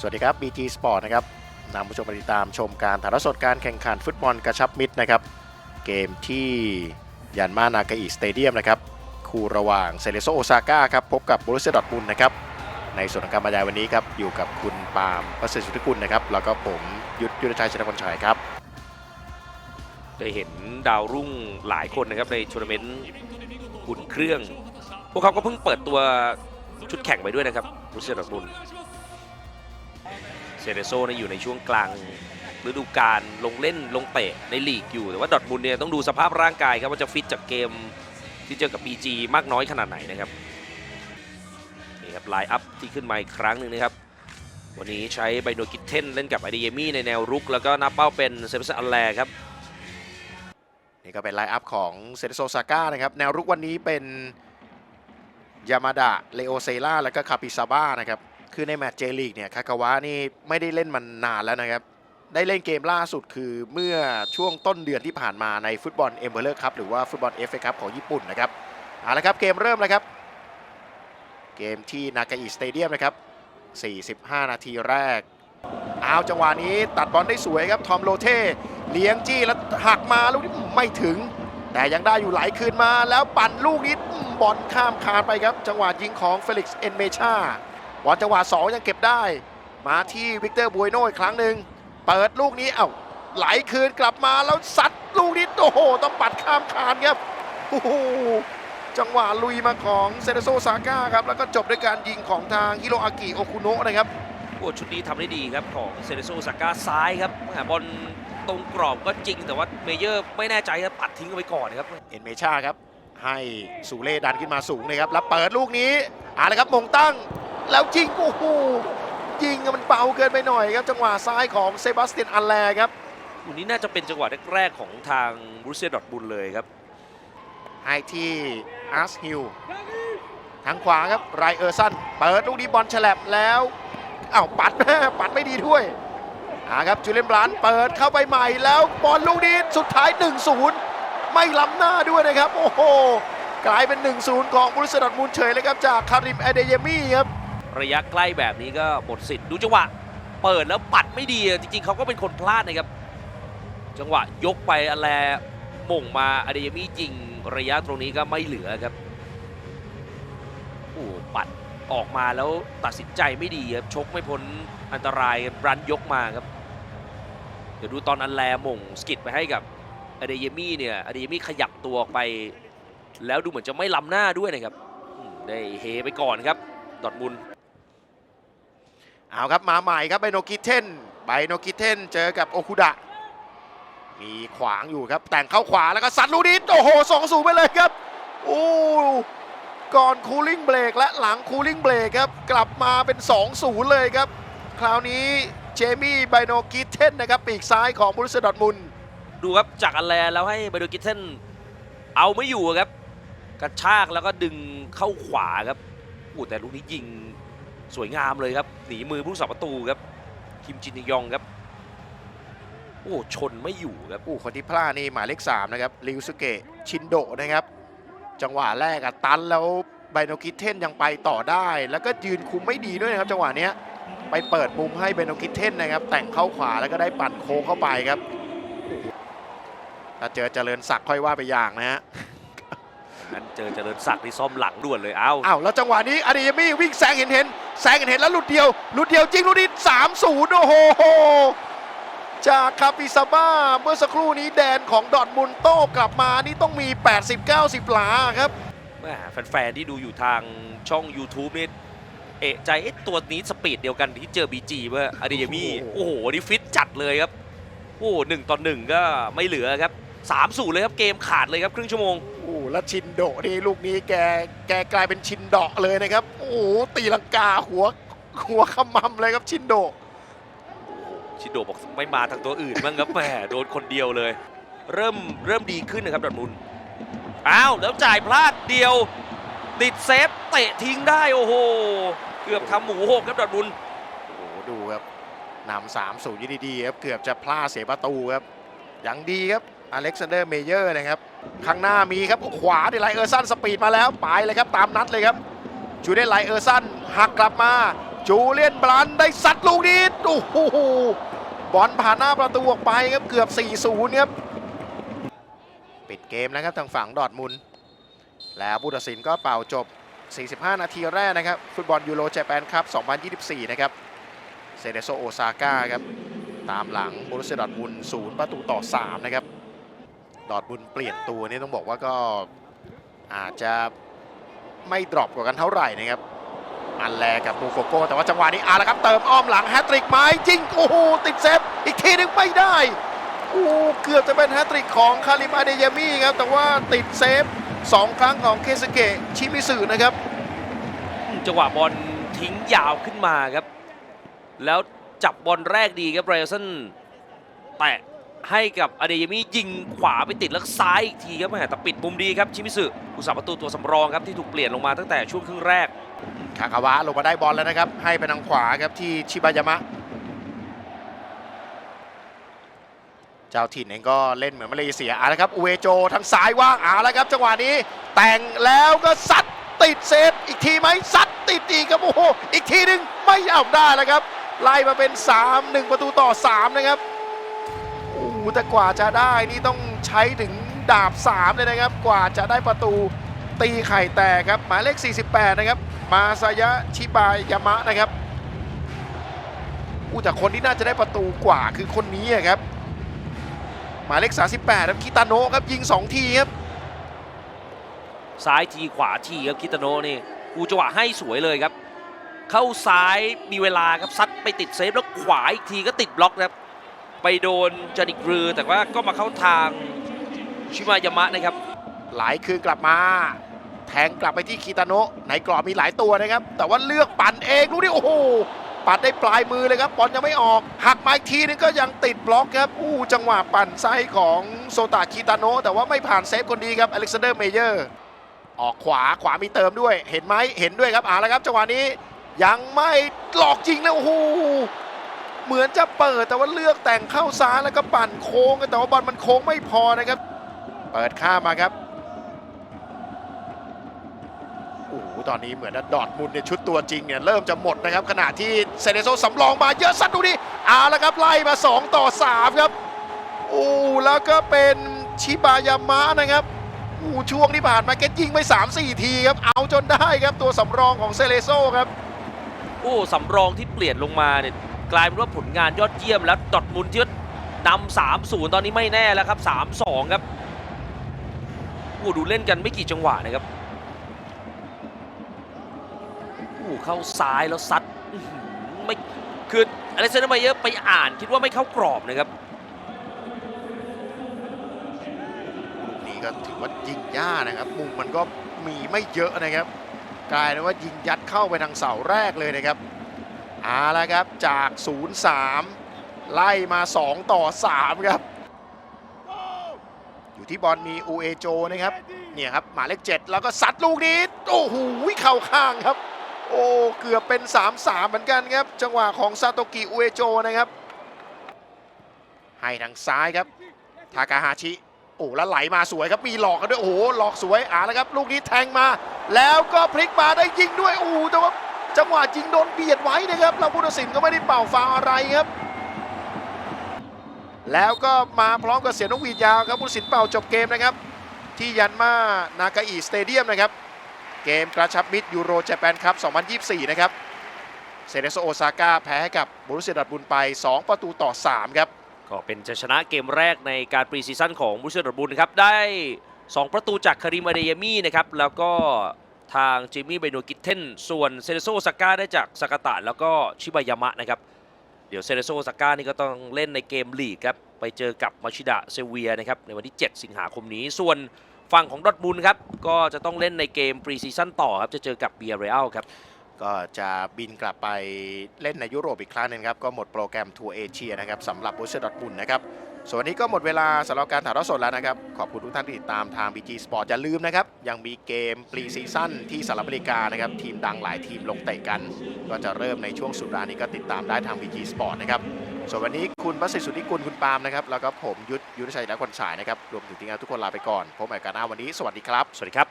สวัสดีครับ BG Sport นะครับนำผู้ชมมาติดตามชมการถ่ายทอดสดการแข่งขันฟุตบอลกระชับมิตรนะครับ เกมที่ยันมานากาอิสเตเดียมนะครับ คู่ระหว่างเซเลโซโอซาก้าครับพบกับบรุเซียดอร์ทมุนด์นะครับ ในส่วนของการบรรยายวันนี้ครับ อยู่กับคุณปาล์มประเสริฐสุทธิกุลนะครับ แล้วก็ผมยุทธยุทธชัยชนะพลชัยครับได้เห็นดาวรุ่งหลายคนนะครับในทัวร์นาเมนต์อุ่นเครื่อง พวกเขาก็เพิ่งเปิดตัวชุดแข่งไปด้วยนะครับบรูเซียดอร์ทมุนด์เซเรโซเนี่ยอยู่ในช่วงกลางฤดูกาลลงเล่นลงเตะในลีกอยู่ แต่ว่าดอทมุนเนี่ยต้องดูสภาพร่างกายครับว่าจะฟิตจากเกมที่เจอกับ BG มากน้อยขนาดไหนนะครับนี่ครับไลน์อัพที่ขึ้นมาอีกครั้งหนึ่งนะครับ วันนี้ใช้ไบโนกิทเทนเล่นกับไอเดยมี่ในแนวรุก แล้วก็นับเป้าเป็นเซฟซันอัลแลครับนี่ก็เป็นไลน์อัพของเซเลโซซาก้านะครับ แนวรุกวันนี้เป็นยามาดะเลโอเซล่าแล้วก็คาปิซาบ้านะครับ คือในแมตช์เจลีกเนี่ยคากาวะนี่ไม่ได้เล่นมันนานแล้วนะครับ ได้เล่นเกมล่าสุดคือเมื่อช่วงต้นเดือนที่ผ่านมาในฟุตบอลเอ็มเบอร์เลอร์คัพหรือว่าฟุตบอลเอฟเอคัพของญี่ปุ่นนะครับเอาละครับเกมเริ่มแล้วครับ เกมที่นากาอิสเตเดียมนะครับ 45 นาทีแรก เอาจังหวะนี้ตัดบอลได้สวยครับทอมโลเท่เลี้ยงจี้แล้วหักมาลูกนี้ไม่ถึง แต่ยังได้อยู่ไหลคืนมาแล้วปั่นลูกนี้บอลข้ามคานไปครับ จังหวะยิงของเฟลิกซ์เอนเมชา บอลจังหวะ2ยังเก็บได้ มาที่วิกเตอร์บุยโนอีกครั้งหนึ่งเปิดลูกนี้เอ้าไหลคืนกลับมาแล้วซัดลูกนี้โอ้โหต้องปัดข้ามคานครับโอ้โหจังหวะลุยมาของเซเนโซซาก้าครับแล้วก็จบด้วยการยิงของทางฮิโรอากิโอคุโนะนะครับโอ้ชุดนี้ทำได้ดีครับของเซเนโซซาก้าซ้ายครับแหม่บอลตรงกรอบก็จริงแต่ว่าเมเยอร์ไม่แน่ใจครับปัดทิ้งเอาไปก่อนนะครับเอ็นเมชาครับให้สูเล่ดันขึ้นมาสูงเลยครับแล้วเปิดลูกนี้เอ่าละครับมงตั้ง แล้วยิงโอ้โหยิงมันเบาเกินไปหน่อยครับ จังหวะซ้ายของเซบาสเตียนอัลแลครับวันนี้น่าจะเป็นจังหวะแรกๆของทางบรูเซียดอร์ทบุนเลยครับให้ที่อาร์สฮิลทางขวาครับไรเออร์สันเปิดลูกนี้บอลฉลับแล้วอ้าวปัดปัดไม่ดีด้วยอ่าครับจูเลนบลันเปิดเข้าไปใหม่แล้วบอลลูกนี้สุดท้าย 1-0 ไม่ล้ำหน้าด้วยนะครับ โอ้โห กลายเป็น 1-0 ของบรุสดอร์ทมูลเฉยเลยครับจากคาริมเอเดเยมี่ครับ ระยะใกล้แบบนี้ก็หมดสิทธิ์ดูจังหวะ เปิดแล้วปัดไม่ดีจริง ๆเขาก็เป็นคนพลาดนะครับ จังหวะยกไปอันแลม่งมาอเดยมี่ยิงระยะตรงนี้ก็ไม่เหลือครับโอ้ปัดออกมาแล้วตัดสินใจไม่ดีครับชกไม่พ้นอันตรายรันยกมาครับ เดี๋ยวดูตอนอันแลม่งสกิดไปให้กับอเดยมี่เนี่ยอเดยมี่ขยับตัวออกไป แล้วดูเหมือนจะไม่ล้ำหน้าด้วยนะครับได้เฮไปก่อนครับดอร์ทมุน เอาครับมาใหม่ครับไบโนกิเทนไบโนกิเทนเจอกับโอคุดะ มีขวางอยู่ครับแต่งเข้าขวาแล้วก็สัดลูนี้โอ้โหสองสูไปเลยครับโอ้ก่อนคูลิ่งเบรกและหลังคูลิ่งเบรกครับ กลับมาเป็น2 0เลยครับ คราวนี้เจมี่ไบโนกิเทนนะครับปีกซ้ายของบรุสดอทมุนดูครับจากอันแลแล้วให้ไบโดกิเทนเอาไม่อยู่ครับ กระชากแล้วก็ดึงเข้าขวาครับอู้แต่ลูกนี้ยิง สวยงามเลยครับหนีมือผู้สาประตูครับคิมจินยองครับโอ้ชนไม่อยู่ครับอู้คนที่พลาดนี่หมายเลข3นะครับริวสุเกะชินโดะนะครับ จังหวะแรกอะตันแล้วไบโนกิเทนยังไปต่อได้ แล้วก็ยืนคุมไม่ดีด้วยนะครับ จังหวะเนี้ยไปเปิดมุมให้ไบโนกิเทนนะครับ แต่งเข้าขวาแล้วก็ได้ปั่นโค้งเข้าไปครับถ้าเจอเจริญศักดิ์ค่อยว่าไปอย่างนะฮะนั้นเจอเจริญศักดิ์ที่ซ่อมหลังด่วนเลยเอ้าอ้าวแล้วจังหวะนี้อาดิยามี่วิ่งแซงเห็นเห็น แซงเห็นเห็นแล้วหลุดเดียวหลุดเดียวจริงหลุดนี้สามศูนย์โอ้โหจากคาปิซาบ้าเมื่อสักครู่นี้แดนของดอร์ทมุนด์โต้กลับมานี่ต้องมี 80-90 หลาครับแม่แฟนๆที่ดูอยู่ทางช่อง YouTube นี่เอะใจเอ๊ะตัวนี้สปีดเดียวกันที่เจอบีจีเมื่ออเดยมี่โอ้โอ้โหโหนี่ฟิตจัดเลยครับ โอ้หนึ่งต่อหนึ่งก็ไม่เหลือครับสามสูเลยครับเกมขาดเลยครับครึ่งชั่วโมงโอ้แล้วชินโดะนี่ลูกนี้แกแกกลายเป็นชินเดาะเลยนะครับ โอ้โหตีลังกาหัวหัวขมำเลยครับชินโดะชิโดบอกไม่มาทางตัวอื่นบ้างครับแหมโดนคนเดียวเลย เริ่มเริ่มดีขึ้นนะครับดอร์ทมุนด์อ้าวแล้วจ่ายพลาดเดียว ติดเซฟเตะทิ้งได้โอ้โหเกือบทำหมูหกครับดอร์ทมุนด์โอ้โหดูครับนำสามศูนย์ยี่ดีๆครับเกือบจะพลาดเสียประตูครับยังดีครับอเล็กซานเดอร์เมเยอร์นะครับข้างหน้ามีครับขวาที่ไลเออร์สันสปีดมาแล้วไปเลยครับตามนัดเลยครับ จูเดนไลเออร์สันหักกลับมา จูเลียนบรันได้สัตว์ลูกนี้โอ้โหบอลผ่านหน้าประตูออกไปครับเกือบ 4-0 ครับ ปิดเกมนะครับทางฝั่งดอร์ทมุน แล้วผู้ตัดสินก็เป่าจบ 45 นาทีแรกนะครับ ฟุตบอลยูโรเจแปนคัพ 2024 นะครับ เซเดโซโอซาก้าครับ ตามหลังโบรุสเซดอร์ทมุนด์ศูนย์ประตูต่อ 3 นะครับ ดอร์ทมุนเปลี่ยนตัวนี่ต้องบอกว่าก็อาจจะ ไม่ดรอปกว่ากันเท่าไหร่นะครับอันแลกับมูโกโก้แต่ว่าจังหวะนี้อาละครับเติมอ้อมหลังแฮตทริกไหมจริงโอ้โหติดเซฟอีกทีหนึงไม่ได้โอ้เกือบจะเป็นแฮตทริกของคาริมอาเดยามี่ครับแต่ว่าติดเซฟ2 ครั้งของเคสเกะชิมิสึนะครับจังหวะบอลทิ้งยาวขึ้นมาครับ แล้วจับบอลแรกดีครับไรอันแตะ ให้กับอเดยามิยิงขวาไปติดแล้วซ้ายอีกทีครับแหมแต่ปิดมุมดีครับชิมิสึผู้สาประตูตัวสำรองครับที่ถูกเปลี่ยนลงมาตั้งแต่ช่วงครึ่งแรกคากาวะลงมาได้บอลแล้วนะครับ ให้ไปทางขวาครับที่ชิบายามะ เจ้าถิ่นเองก็เล่นเหมือนมาเลเซียเอาละครับอุเอโจทางซ้ายว่างเอาละครับจังหวะนี้แต่งแล้วก็ซัดติดเซฟอีกทีไหมซัดติดอีกครับโอ้โหอีกทีหนึ่งไม่เอาได้แล้วครับไล่มาเป็น 3 1 ประตูต่อ 3 นะครับ แต่กว่าจะได้นี่ต้องใช้ถึงดาบ 3 เลยนะครับ กว่าจะได้ประตูตีไข่แตกครับ หมายเลข 48 นะครับ มาซายะชิบายามะนะครับอู้แต่คนที่น่าจะได้ประตูกว่าคือคนนี้ครับ หมายเลข 38 ครับคิตาโนะครับยิง 2 ทีครับ ซ้ายทีขวาทีครับคิตาโนะนี่อูจังหวะให้สวยเลยครับ เข้าซ้ายมีเวลาครับซัดไปติดเซฟแล้วขวาอีกทีก็ติดบล็อกครับ ไปโดนจานิกรือ แต่ว่าก็มาเข้าทางชิมายามะนะครับ หลายคืนกลับมา แทงกลับไปที่คิตาโนะในกรอบมีหลายตัวนะครับ แต่ว่าเลือกปั่นเองดูดิโอ้โหปัดได้ปลายมือเลยครับบอลยังไม่ออก หักมาอีกทีนึงก็ยังติดบล็อกครับอู้จังหวะปั่นไส้ของโซตาคิตาโนะแต่ว่าไม่ผ่านเซฟคนดีครับอเล็กซานเดอร์เมเยอร์ออกขวาขวามีเติมด้วย เห็นไหมเห็นด้วยครับอ่าแล้วครับจังหวะนี้ยังไม่หลอกจริงนะโอ้โห เหมือนจะเปิดแต่ว่าเลือกแต่งเข้าซ้ายแล้วก็ปั่นโค้งแต่ว่าบอลมันโค้งไม่พอนะครับ เปิดข้ามมาครับโอ้โหตอนนี้เหมือนดอร์ทมุนด์เนี่ยชุดตัวจริงเนี่ยเริ่มจะหมดนะครับ ขณะที่เซเนโซสำรองมาเยอะสัตว์ดูดิเอาละครับไล่มา 2 ต่อ 3 ครับโอ้แล้วก็เป็นชิบายามะนะครับโอ้ช่วงที่ผ่านมาแกยิงไป 3-4 ทีครับ เอาจนได้ครับตัวสำรองของเซเลโซครับโอ้สำรองที่เปลี่ยนลงมาเนี่ย กลายเป็นว่าผลงานยอดเยี่ยมแล้วดอร์ทมุนด์ที่นำสามศูนย์ตอนนี้ไม่แน่แล้วครับสามสองครับโอ้ดูเล่นกันไม่กี่จังหวะนะครับโอ้เข้าซ้ายแล้วซัดไม่คืออเล็กซนเดอร์ไมเยอร์ไปอ่านคิดว่าไม่เข้ากรอบนะครับลูกนี้ก็ถือว่ายิงยากนะครับ มุมมันก็มีไม่เยอะนะครับ กลายเป็นว่ายิงยัดเข้าไปทางเสาแรกเลยนะครับ เอาละครับจาก 0-3 ไล่มา 2 ต่อ 3 ครับ อยู่ที่บอลมีอูเอโจนะครับ เนี่ยครับ หมายเลข7แล้วก็ซัดลูกนี้ โอ้โหเข้าข้างครับ โอ้เกือบเป็น 3-3 เหมือนกันครับ จังหวะของซาโตกิอูเอโจนะครับ ให้ทางซ้ายครับ ทากาฮาชิโอ้แล้วไหลมาสวยครับมีหลอกกันด้วยโอ้โหหลอกสวยอ่าแล้วครับ ลูกนี้แทงมา แล้วก็พลิกมาได้ยิงด้วยโอ้แต่ว่า จังหวะยิงโดนเบียดไว้นะครับเราผู้ตัดสินก็ไม่ได้เป่าฟาวอะไรครับ แล้วก็มาพร้อมกับเสียงนกหวีดยาวครับผู้ตัดสินเป่าจบเกมนะครับ ที่ยันมานากาอิสเตเดียมนะครับ เกมกระชับมิตรยูโรเจแปนคัพ2024 นะครับเซเนโซโอซาก้าแพ้ให้กับบรูเซียดอร์ทมุนด์ไป 2 ประตูต่อ 3 ครับ ก็เป็นจะชนะเกมแรกในการปรีซีซั่นของบรูเซียดอร์ทมุนด์นะครับ ได้ 2 ประตูจากคาริมอาเดยามี่นะครับ แล้วก็ ทางจิมมี่เบโนกิเทนส่วนเซเนโซซาก้าได้จากสากาตะแล้วก็ชิบายามะนะครับ เดี๋ยวเซเนโซซาก้านี่ก็ต้องเล่นในเกมลีกครับ ไปเจอกับมาชิดะเซเวียนะครับในวันที่ 7 สิงหาคมนี้ ส่วนฝั่งของดอร์ทมุนด์ครับ ก็จะต้องเล่นในเกมปรีซีซั่นต่อครับ จะเจอกับเบียร์เรอัลครับก็จะบินกลับไปเล่นในยุโรปอีกครั้งหนึงครับ ก็หมดโปรแกรมทัวร์เอเชียนะครับสำหรับบูเซดอทบุนนะครับ ส่วนวันนี้ก็หมดเวลาสำหรับการถ่ายทอดสดแล้วนะครับ ขอบคุณทุกท่านที่ติดตามทาง BG Sport อย่าลืมนะครับ ยังมีเกมปรีซีซั่นที่สหรัฐอเมริกานะครับ ทีมดังหลายทีมลงเตะกัน ก็จะเริ่มในช่วงสุดสัปดานี้ก็ติดตามได้ทาง BG Sport นะครับ ส่วนวันนี้คุณประสิทธิ์สุทธิกุลคุณปาล์มนะครับ แล้วก็ผมยุทธยุทธชัยและคนฉายนะครับ รวมถึงทีมงานทุกคนลาไปก่อนพบกันใหม่กันหน้าวันนี้ สวัสดีครับ สวัสดีครับ